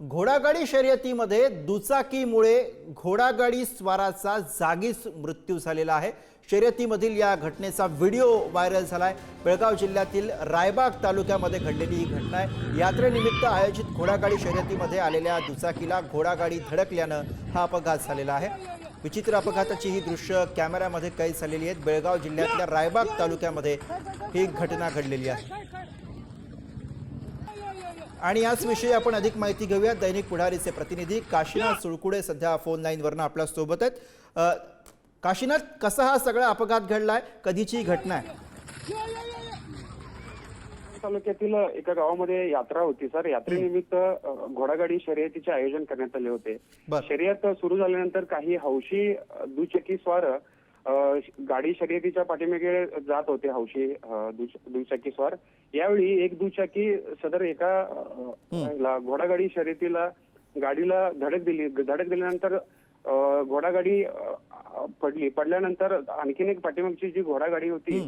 घोडागाडी शर्यतीमध्ये दुचाकीमुळे घोडागाडी स्वाराचा जागीच मृत्यू झालेला आहे. शर्यतीमधील या घटनेचा व्हिडिओ व्हायरल झाला आहे बेळगाव जिल्ह्यातील रायबाग तालुक्यामध्ये घडलेली ही घटना आहे. यात्रेनिमित्त आयोजित घोडागाडी शर्यतीमध्ये आलेल्या दुचाकीला घोडागाडी धडकल्यानं हा अपघात झालेला आहे. विचित्र अपघाताची ही दृश्य कॅमेऱ्यामध्ये कैद झालेली आहेत. बेळगाव जिल्ह्यातल्या रायबाग तालुक्यामध्ये ही घटना घडलेली आहे. आणि याच विषयी आपण अधिक माहिती घेऊया दैनिक पुढारीचे प्रतिनिधी काशीनाथ सुळकुडे सध्या फोन लाईनवरनं आपल्यासोबत आहेत. काशीनाथ कसा हा सगळा अपघात घडलाय? कधीची घटना आहे? तालुक्यातील एका गावामध्ये यात्रा होती सर. यात्रेनिमित्त घोडागाडी शर्यतीचे आयोजन करण्यात आले होते. शर्यत सुरू झाल्यानंतर काही हौशी दुचाकी स्वार गाडी शर्यतीच्या पाठीमागे जात होते हौशी दुचाकी स्वार यावेळी एक दुचाकी सदर एका घोडागाडी शर्यतीला गाडीला धडक दिली धडक दिल्यानंतर घोडागाडी पडली. पडल्यानंतर आणखीन एक पाठीमागची जी घोडागाडी होती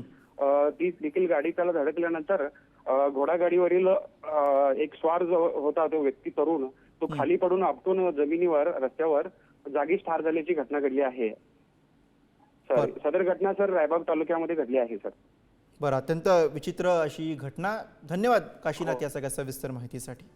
ती देखील गाडी त्याला धडकल्यानंतर घोडागाडीवरील एक स्वार जो होता तो व्यक्ती तरुण तो खाली पडून आपटून जमिनीवर रस्त्यावर जागीच ठार झाल्याची घटना घडली आहे. सर सदर घटना सर रायबाग तालुक्यामध्ये घडली आहे सर. बरं अत्यंत विचित्र अशी घटना. धन्यवाद काशीनाथ या सगळ्या सविस्तर माहितीसाठी.